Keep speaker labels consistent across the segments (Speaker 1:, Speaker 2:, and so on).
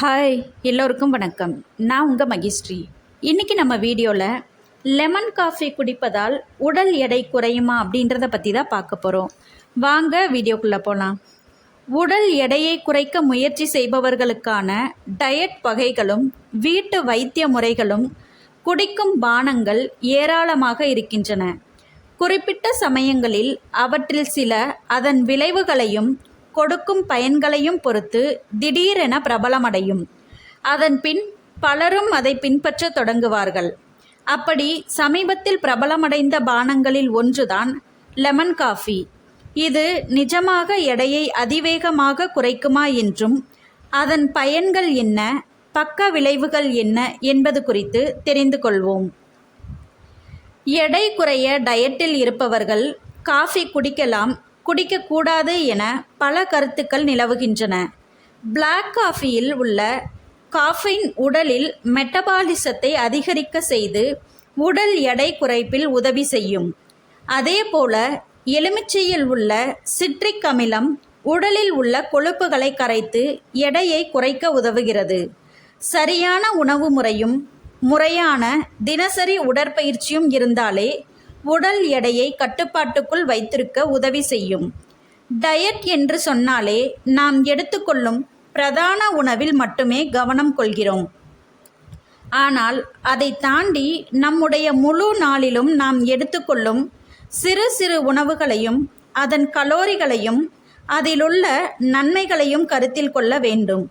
Speaker 1: Hi எல்லோருக்கும் வணக்கம். நான் உங்கள் மகிஸ்ரீ. இன்றைக்கி நம்ம வீடியோவில் லெமன் காஃபி குடிப்பதால் உடல் எடை குறையுமா அப்படின்றத பற்றி தான் பார்க்க போகிறோம் வாங்க வீடியோக்குள்ளே போகலாம் உடல் எடையை குறைக்க முயற்சி செய்பவர்களுக்கான டயட் வகைகளும் வீட்டு வைத்திய முறைகளும் குடிக்கும் பானங்கள் ஏராளமாக இருக்கின்றன. குறிப்பிட்ட சமயங்களில் அவற்றில் சில அதன் விளைவுகளையும் கொடுக்கும் பயன்களையும் பொறுத்து திடீரென பிரபலமடையும். அதன் பின் பலரும் அதை பின்பற்றத் தொடங்குவார்கள். அப்படி சமீபத்தில் பிரபலமடைந்த பானங்களில் ஒன்றுதான் லெமன் காஃபி. இது நிஜமாக எடையை அதிவேகமாக குறைக்குமா என்றும் அதன் பயன்கள் என்ன பக்க விளைவுகள் என்ன என்பது குறித்து தெரிந்து கொள்வோம். எடை குறைய டயட்டில் இருப்பவர்கள் காஃபி குடிக்கலாம் குடிக்கக்கூடாது என பல கருத்துக்கள் நிலவுகின்றன. பிளாக் காஃபியில் உள்ள காஃபின் உடலில் மெட்டபாலிசத்தை அதிகரிக்க செய்து உடல் எடை குறைப்பில் உதவி செய்யும். அதேபோல எலுமிச்சையில் உள்ள சிட்ரிக் அமிலம் உடலில் உள்ள கொழுப்புகளை கரைத்து எடையை குறைக்க உதவுகிறது. சரியான உணவு முறையும் முறையான தினசரி உடற்பயிற்சியும் இருந்தாலே உடல் எடையை கட்டுப்பாட்டுக்குள் வைத்திருக்க உதவி செய்யும். டயட் என்று சொன்னாலே நாம் எடுத்துக்கொள்ளும் பிரதான உணவில் மட்டுமே கவனம் கொள்கிறோம். ஆனால் அதை தாண்டி நம்முடைய முழு நாளிலும் நாம் எடுத்துக்கொள்ளும் சிறு சிறு உணவுகளையும் அதன் கலோரிகளையும் அதிலுள்ள நன்மைகளையும் கருத்தில் கொள்ள வேண்டும்.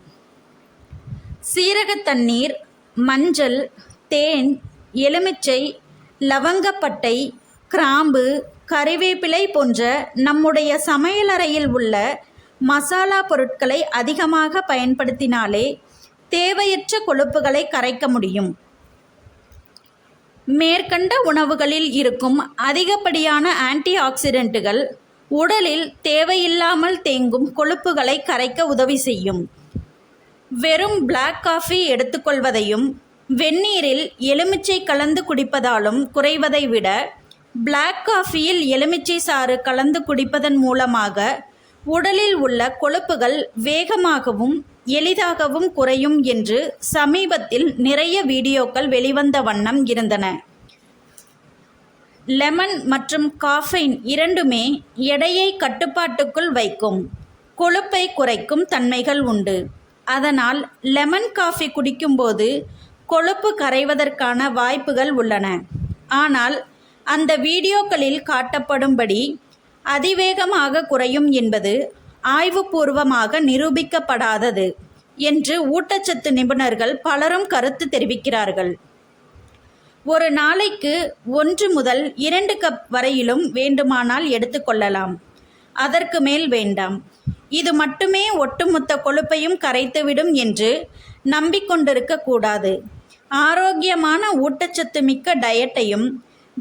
Speaker 1: சீரக தண்ணீர் மஞ்சள் தேன் எலுமிச்சை லவங்கப்பட்டை கிராம்பு கறிவேப்பிலை போன்ற நம்முடைய சமையலறையில் உள்ள மசாலா பொருட்களை அதிகமாக பயன்படுத்தினாலே தேவையற்ற கொழுப்புகளை கரைக்க முடியும். மேற்கண்ட உணவுகளில் இருக்கும் அதிகப்படியான ஆன்டி ஆக்சிடென்ட்டுகள் உடலில் தேவையில்லாமல் தேங்கும் கொழுப்புகளை கரைக்க உதவி செய்யும். வெறும் பிளாக் காஃபி எடுத்துக்கொள்வதையும் வெந்நீரில் எலுமிச்சை கலந்து குடிப்பதாலும் குறைவதை விட பிளாக் காஃபியில் எலுமிச்சை சாறு கலந்து குடிப்பதன் மூலமாக உடலில் உள்ள கொழுப்புகள் வேகமாகவும் எளிதாகவும் குறையும் என்று சமீபத்தில் நிறைய வீடியோக்கள் வெளிவந்த வண்ணம் இருந்தன. லெமன் மற்றும் காஃபைன் இரண்டுமே எடையை கட்டுப்பாட்டுக்குள் வைக்கும். கொழுப்பை குறைக்கும் தன்மைகள் உண்டு. அதனால் லெமன் காஃபி குடிக்கும்போது கொழுப்பு கரைவதற்கான வாய்ப்புகள் உள்ளன. ஆனால் அந்த வீடியோக்களில் காட்டப்படும்படி அதிவேகமாக குறையும் என்பது ஆய்வுபூர்வமாக நிரூபிக்கப்படாதது என்று ஊட்டச்சத்து நிபுணர்கள் பலரும் கருத்து தெரிவிக்கிறார்கள். ஒரு நாளைக்கு ஒன்று முதல் இரண்டு கப் வரையிலும் வேண்டுமானால் எடுத்துக்கொள்ளலாம் அதற்கு மேல் வேண்டாம். இது மட்டுமே ஒட்டுமொத்த கொழுப்பையும் கரைத்துவிடும் என்று நம்பிக்கொண்டிருக்க கூடாது. ஆரோக்கியமான ஊட்டச்சத்து மிக்க டயட்டையும்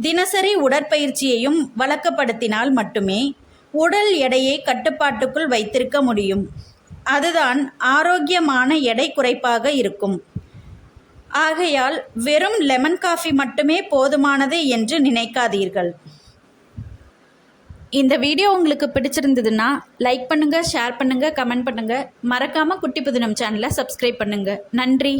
Speaker 1: தினசரி உடற்பயிற்சியையும் வழக்கப்படுத்தினால் மட்டுமே உடல் எடையை கட்டுப்பாட்டுக்குள் வைத்திருக்க முடியும். அதுதான் ஆரோக்கியமான எடை குறைப்பாக இருக்கும். ஆகையால் வெறும் லெமன் காஃபி மட்டுமே போதுமானது என்று நினைக்காதீர்கள். இந்த வீடியோ உங்களுக்கு பிடிச்சிருந்ததுன்னா லைக் பண்ணுங்கள் ஷேர் பண்ணுங்கள் கமெண்ட் பண்ணுங்கள் மறக்காமல் குட்டி புதினம் சேனலை சப்ஸ்கிரைப் பண்ணுங்கள் நன்றி.